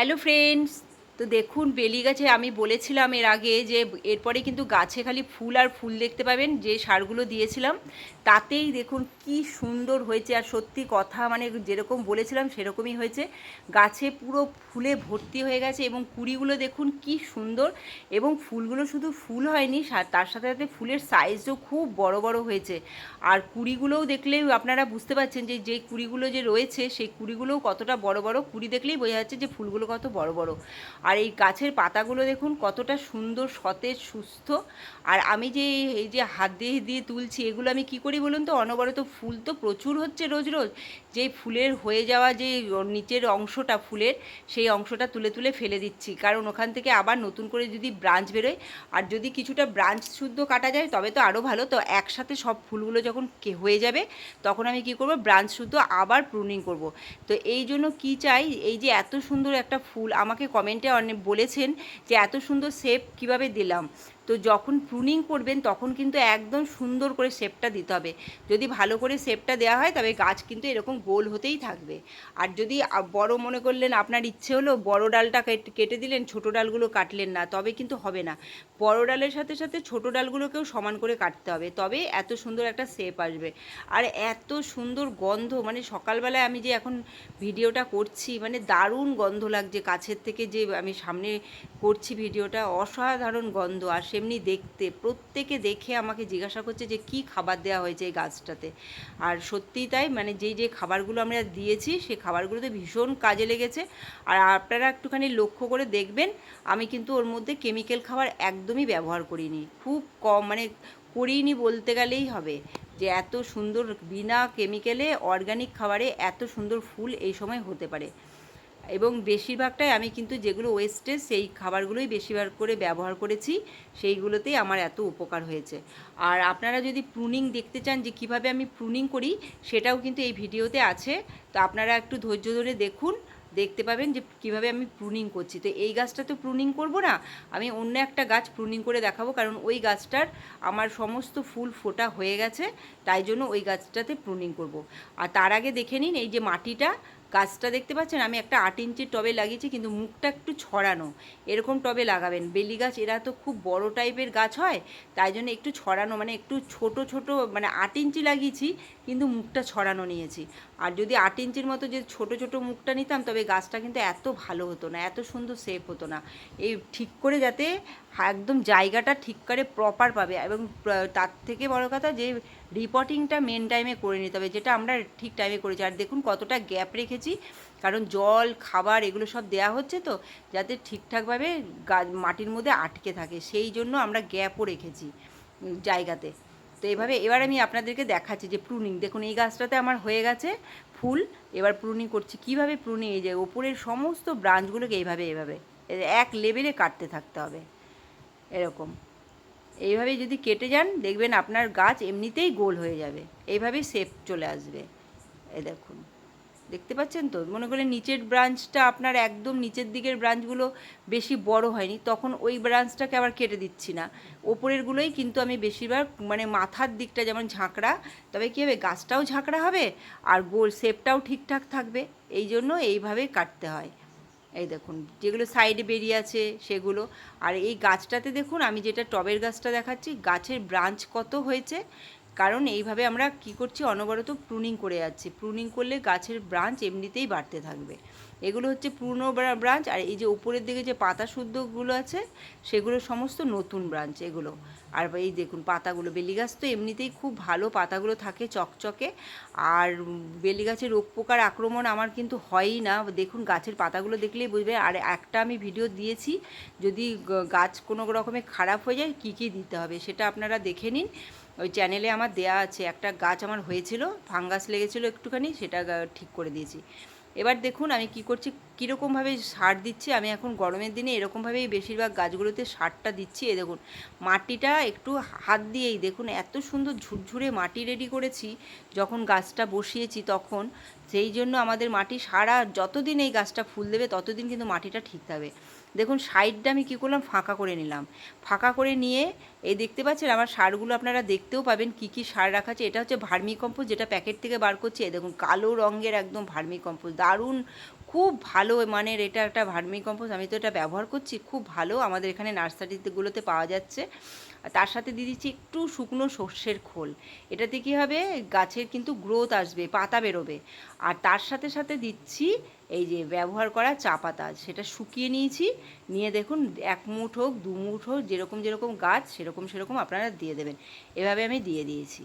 Hello friends তো দেখুন, বেলি গাছে আমি বলেছিলাম এর আগে যে এরপরে কিন্তু গাছে খালি ফুল আর ফুল দেখতে পাবেন, যে সারগুলো দিয়েছিলাম। তাতেই দেখুন কি সুন্দর হয়েছে, আর সত্যি কথা মানে যেরকম বলেছিলাম সেরকমই হয়েছে। গাছে পুরো ফুলে ভর্তি হয়ে গেছে এবং কুড়িগুলো দেখুন কি সুন্দর এবং ফুলগুলো শুধু ফুল হয়নি তার সাথে সাথে ফুলের সাইজও খুব বড় বড় হয়েছে। আর কুড়িগুলোও দেখলেই আপনারা বুঝতে পারছেন যে যে কুড়িগুলো যে রয়েছে, সেই কুড়িগুলোও কতটা বড় বড়। কুড়ি দেখলেই বোঝা যাচ্ছে যে ফুলগুলো কত বড় বড়। আর এই গাছের পাতাগুলো দেখুন কতটা সুন্দর, সতেজ, সুস্থ। আর আমি যে এই যে হাত দিয়ে দিয়ে তুলছি, এগুলো আমি কি করি বলুন তো? অনবরত ফুল তো প্রচুর হচ্ছে রোজ রোজ। যে ফুলের হয়ে যাওয়া যে নিচের অংশটা ফুলের, সেই অংশটা তুলে তুলে ফেলে দিচ্ছি। কারণ ওখান থেকে আবার নতুন করে যদি ব্রাঞ্চ বেরোয়, আর যদি কিছুটা ব্রাঞ্চ শুদ্ধ কাটা যায়, তবে তো আরও ভালো। তো একসাথে সব ফুলগুলো যখন হয়ে যাবে, তখন আমি কি করব? ব্রাঞ্চ শুদ্ধ আবার প্রুনিং করব। তো এই জন্য কি চাই? এই যে এত সুন্দর একটা ফুল, আমাকে কমেন্টে অনেক বলেছেন যে এত সুন্দর শেপ কীভাবে দিলাম। তো যখন প্রুনিং করবেন, তখন কিন্তু একদম সুন্দর করে শেপটা দিতে হবে। যদি ভালো করে শেপটা দেওয়া হয়, তবে গাছ কিন্তু এরকম গোল হতেই থাকবে। আর যদি বড় মনে করলেন, আপনার ইচ্ছে হলো বড় ডালটা কেট- দিলেন, ছোট ডালগুলো কাটলেন না, তবে কিন্তু হবে না। বড় ডালের সাথে সাথে ছোট ডালগুলোকেও সমান করে কাটতে হবে, তবে এত সুন্দর একটা শেপ আসবে। আর এত সুন্দর গন্ধ মানে সকালবেলায় আমি যে এখন ভিডিওটা করছি মানে দারুণ গন্ধ লাগছে, কাছের থেকে যে আমি সামনে করছি ভিডিওটা, অসাধারণ গন্ধ। আর সেমনি দেখতে। প্রত্যেকে দেখে আমাকে জিজ্ঞাসা করছে যে কি খাবার দেওয়া হয়েছে এই গাছটাতে। আর সত্যিই তাই মানে যেই যে খাবারগুলো আমরা দিয়েছি সেই খাবারগুলোতে ভীষণ কাজে লেগেছে। আর আপনারা একটুখানি লক্ষ্য করে দেখবেন, আমি কিন্তু ওর মধ্যে কেমিক্যাল খাবার একদমই ব্যবহার করিনি। খুব কম মানে করিনি বলতে গেলেই হবে। যে এত সুন্দর, বিনা কেমিক্যালে অর্গানিক খাবারে এত সুন্দর ফুল এই সময় হতে পারে। এবং বেশিরভাগটাই আমি কিন্তু যেগুলো ওয়েস্টেজ সেই খাবারগুলোই বেশিরভাগ করে ব্যবহার করেছি, সেইগুলোতেই আমার এত উপকার হয়েছে। আর আপনারা যদি প্রুনিং দেখতে চান যে কীভাবে আমি প্রুনিং করি, সেটাও কিন্তু এই ভিডিওতে আছে। তো আপনারা একটু ধৈর্য ধরে দেখুন, দেখতে পাবেন যে কীভাবে আমি প্রুনিং করছি। তো এই গাছটা তো প্রুনিং করব না, আমি অন্য একটা গাছ প্রুনিং করে দেখাবো, কারণ ওই গাছটার আমার সমস্ত ফুল ফোটা হয়ে গেছে, তাই জন্য ওই গাছটাতে প্রুনিং করব। আর তার আগে দেখে নিন, এই যে মাটিটা গাছটা দেখতে পাচ্ছেন, আমি একটা আট ইঞ্চির টবে লাগিয়েছি, কিন্তু মুখটা একটু ছড়ানো। এরকম টবে লাগাবেন। বেলি গাছ, এরা তো খুব বড় টাইপের গাছ হয়, তাই জন্য একটু ছড়ানো মানে একটু ছোট ছোট মানে আট ইঞ্চি লাগিয়েছি, কিন্তু মুখটা ছড়ানো নিয়েছি। আর যদি আট ইঞ্চির মতো যে ছোট ছোট মুখটা নিতাম, তবে গাছটা কিন্তু এত ভালো হতো না, এত সুন্দর সেফ হতো না। এই ঠিক করে যাতে একদম জায়গাটা ঠিক করে প্রপার পাবে। এবং তার থেকে বড় কথা যে রিপোর্টিংটা মেন টাইমে করে নিতে হবে, যেটা আমরা ঠিক টাইমে করেছি। আর দেখুন কতটা গ্যাপ রেখেছি, কারণ জল, খাবার এগুলো সব দেয়া হচ্ছে তো, যাতে ঠিকঠাকভাবে মাটির মধ্যে আটকে থাকে, সেই জন্য আমরা গ্যাপও রেখেছি জায়গাতে। তো এভাবে, এবার আমি আপনাদেরকে দেখাচ্ছি যে প্রুনিং দেখুন এই গাছটাতে আমার হয়ে গেছে ফুল, এবার প্রুনিং করছি। কীভাবে প্রুনিং এই যে ওপরের সমস্ত ব্রাঞ্চগুলোকে এইভাবে এইভাবে এ- এক লেভেলে কাটতে থাকতে হবে, এরকম। এইভাবে যদি কেটে যান, দেখবেন আপনার গাছ এমনিতেই গোল হয়ে যাবে। এইভাবেই শেপ চলে আসবে। এই দেখুন। দেখতে পাচ্ছেন তো? মনে করলেন নিচের ব্রাঞ্চটা আপনার একদম নিচের দিকের ব্রাঞ্চগুলো বেশি বড় হয়নি, তখন ওই ব্রাঞ্চটাকে আবার কেটে দিচ্ছি না। ওপরেরগুলোই কিন্তু আমি বেশিরভাগ মানে মাথার দিকটা যেমন ঝাঁকড়া, তবে কী হবে? গাছটাও ঝাঁকড়া হবে আর গোল শেপটাও ঠিকঠাক থাকবে। এই জন্য এইভাবেই কাটতে হয়। এই দেখুন, যেগুলো সাইডে বেরিয়ে আছে সেগুলো। আর এই গাছটাতে দেখুন, আমি যেটা টবের গাছটা দেখাচ্ছি, গাছের ব্রাঞ্চ কত হয়েছে। কারণ এইভাবে আমরা কি করছি, অনবরত প্রুনিং করে যাচ্ছি। প্রুনিং করলে গাছের ব্রাঞ্চ এমনিতেই বাড়তে থাকবে। এগুলো হচ্ছে পুরনো ব্রাঞ্চ, আর এই যে উপরের দিকে যে পাতা শুদ্ধগুলো আছে, সেগুলো সমস্ত নতুন ব্রাঞ্চ এগুলো। আর এই দেখুন, পাতাগুলো বেলি গাছ তো এমনিতেই খুব ভালো পাতাগুলো থাকে চকচকে। আর বেলি গাছের রোগ পোকার আক্রমণ আমার কিন্তু হয়ই না। দেখুন, গাছের পাতাগুলো দেখলেই বুঝবে আর একটা আমি ভিডিও দিয়েছি, যদি গাছ কোনো রকমে খারাপ হয়ে যায়, কী কী দিতে হবে সেটা আপনারা দেখে নিন। ওই চ্যানেলে আমার দেয়া আছে, একটা গাছ আমার হয়েছিল, ফাঙ্গাস লেগেছিল একটুখানি, সেটা ঠিক করে দিয়েছি। এবার দেখুন আমি কি করছি, কীরকমভাবে সার দিচ্ছি, আমি এখন গরমের দিনে এরকমভাবেই বেশিরভাগ গাছগুলোতে সারটা দিচ্ছি। এ দেখুন, মাটিটা একটু হাত দিয়েই দেখুন, এত সুন্দর ঝুরঝুরে মাটি রেডি করেছি, যখন গাছটা বসিয়েছি তখন সেই জন্য আমাদের মাটি সারা যতদিন এই গাছটা ফুল দেবে, ততদিন কিন্তু মাটিটা ঠিক থাকবে। দেখুন, সাইডটা আমি কী করলাম? ফাঁকা করে নিলাম। ফাঁকা করে নিয়ে এই দেখতে পাচ্ছেন, আমার সারগুলো আপনারা দেখতেও পাবেন কি কি সার রাখা আছে। এটা হচ্ছে ভার্মি কম্পোস্ট যেটা প্যাকেট থেকে বার করছি। দেখুন, কালো রঙের একদম ভার্মি কম্পোস্ট দারুণ খুব ভালো মানের এটা একটা ভার্মি কম্পোস্ট আমি তো এটা ব্যবহার করছি, খুব ভালো আমাদের এখানে নার্সারিগুলোতে পাওয়া যাচ্ছে। তার সাথে দিয়ে দিচ্ছি একটু শুকনো সর্ষের খোল। এটাতে কী হবে? গাছের কিন্তু গ্রোথ আসবে, পাতা বেরোবে। আর তার সাথে সাথে দিচ্ছি এই যে ব্যবহার করা চা পাতা, সেটা শুকিয়ে নিয়েছি। নিয়ে দেখুন, এক মুঠ হোক, দু মুঠ হোক, যেরকম যেরকম গাছ, সেরকম সেরকম আপনারা দিয়ে দেবেন। এভাবে আমি দিয়ে দিয়েছি।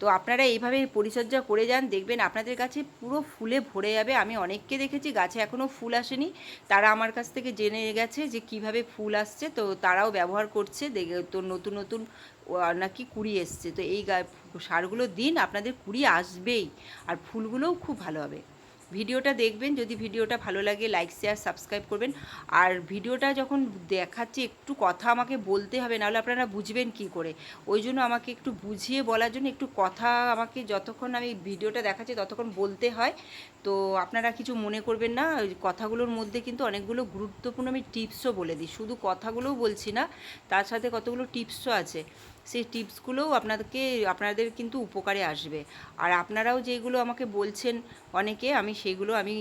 তো আপনারা এইভাবে পরিচর্যা করে যান, দেখবেন আপনাদের কাছে পুরো ফুলে ভরে যাবে। আমি অনেককে দেখেছি গাছে এখনও ফুল আসেনি। তারা আমার কাছ থেকে জেনে গেছে যে কীভাবে ফুল আসছে। তো তারাও ব্যবহার করছে তো নতুন নতুন নাকি কুড়ি এসছে। তো এই সারগুলো দিন, আপনাদের কুড়ি আসবেই। আর ফুলগুলোও খুব ভালো হবে। ভিডিওটা দেখবেন, যদি ভিডিওটা ভালো লাগে লাইক শেয়ার সাবস্ক্রাইব করবেন। আর ভিডিওটা যখন দেখাচ্ছি, একটু কথা আমাকে বলতে হবে, নাহলে আপনারা বুঝবেন কি করে। ওই জন্য আমাকে একটু বুঝিয়ে বলার জন্য একটু কথা আমাকে যতক্ষণ আমি ভিডিওটা দেখাচ্ছি, ততক্ষণ বলতে হয়। তো আপনারা কিছু মনে করবেন না কথাগুলোর মধ্যে কিন্তু অনেকগুলো গুরুত্বপূর্ণ আমি টিপসও বলে দিই। শুধু কথাগুলোও বলছি না, তার সাথে কতগুলো টিপসও আছে। সেই টিপসগুলোও আপনাদেরকে, আপনাদের কিন্তু উপকারে আসবে। আর আপনারাও যেগুলো আমাকে বলছেন অনেকে, আমি সেগুলো আমি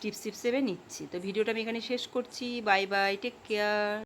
টিপস হিসেবে নিচ্ছি। তো ভিডিওটা আমি এখানে শেষ করছি। Bye bye, take care.